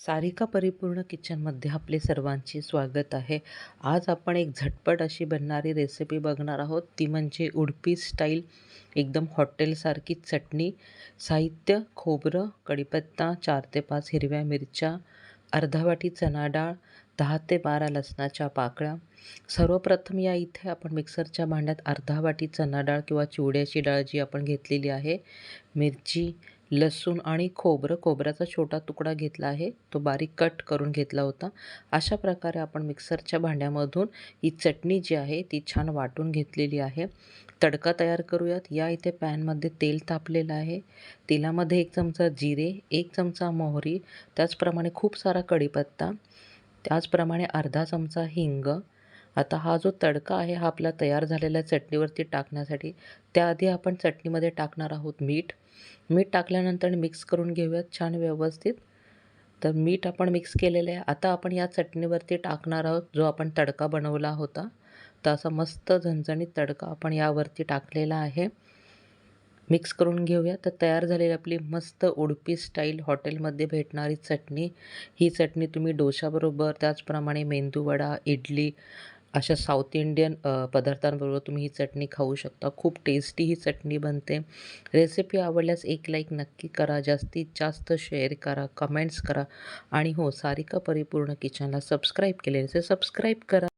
सारिका परिपूर्ण किचनमध्ये आपले सर्वांचे स्वागत आहे. आज आपण एक झटपट अशी बनणारी रेसिपी बघणार आहोत. ती म्हणजे उडपी स्टाईल एकदम हॉटेलसारखी चटणी साहित्य खोबरं कढीपत्ता चार ते पाच हिरव्या मिरच्या अर्धा वाटी चणा डाळ दहा ते बारा लसणाच्या पाकळ्या. सर्वप्रथम या इथे आपण मिक्सरच्या भांड्यात अर्धा वाटी चणा डाळ किंवा चिवड्याची डाळ जी आपण घेतलेली आहे मिरची लसूण आणि खोबरं खोबऱ्याचा छोटा तुकडा घेतला आहे. तो बारीक कट करून घेतला होता. अशा प्रकारे आपण मिक्सरच्या भांड्यामधून ही चटणी जी आहे ती छान वाटून घेतलेली आहे. तडका तयार करूयात. या इथे पॅनमध्ये तेल तापलेलं आहे. तेलामध्ये एक चमचा जिरे एक चमचा मोहरी त्याचप्रमाणे खूप सारा कढीपत्ता त्याचप्रमाणे अर्धा चमचा हिंग आता हा जो तडका आहे हा आपला तयार झालेल्या चटणीवरती टाकण्यासाठी. त्याआधी आपण चटणीमध्ये टाकणार आहोत मीठ. मीठ टाकल्यानंतर मिक्स करून घेऊयात छान व्यवस्थित. तर मीठ आपण मिक्स केलेलं आहे. आता आपण या चटणीवरती टाकणार आहोत जो आपण तडका बनवला होता. तर असा मस्त झणझणीत तडका आपण यावरती टाकलेला आहे. मिक्स करून घेऊया. तर तयार झालेली आपली मस्त उडपी स्टाईल हॉटेलमध्ये भेटणारी चटणी. ही चटणी तुम्ही डोशाबरोबर त्याचप्रमाणे मेंदूवडा इडली अशा साऊथ इंडियन पदार्थांबरोबर तुम्ही ही चटणी खाऊ शकता. खूप टेस्टी ही चटणी बनते. रेसिपी आवडल्यास एक लाईक नक्की करा. जास्तीत जास्त शेअर करा कमेंट्स करा. आणि हो सारिका परिपूर्ण किचनला सबस्क्राईब केले असेल सबस्क्राईब करा.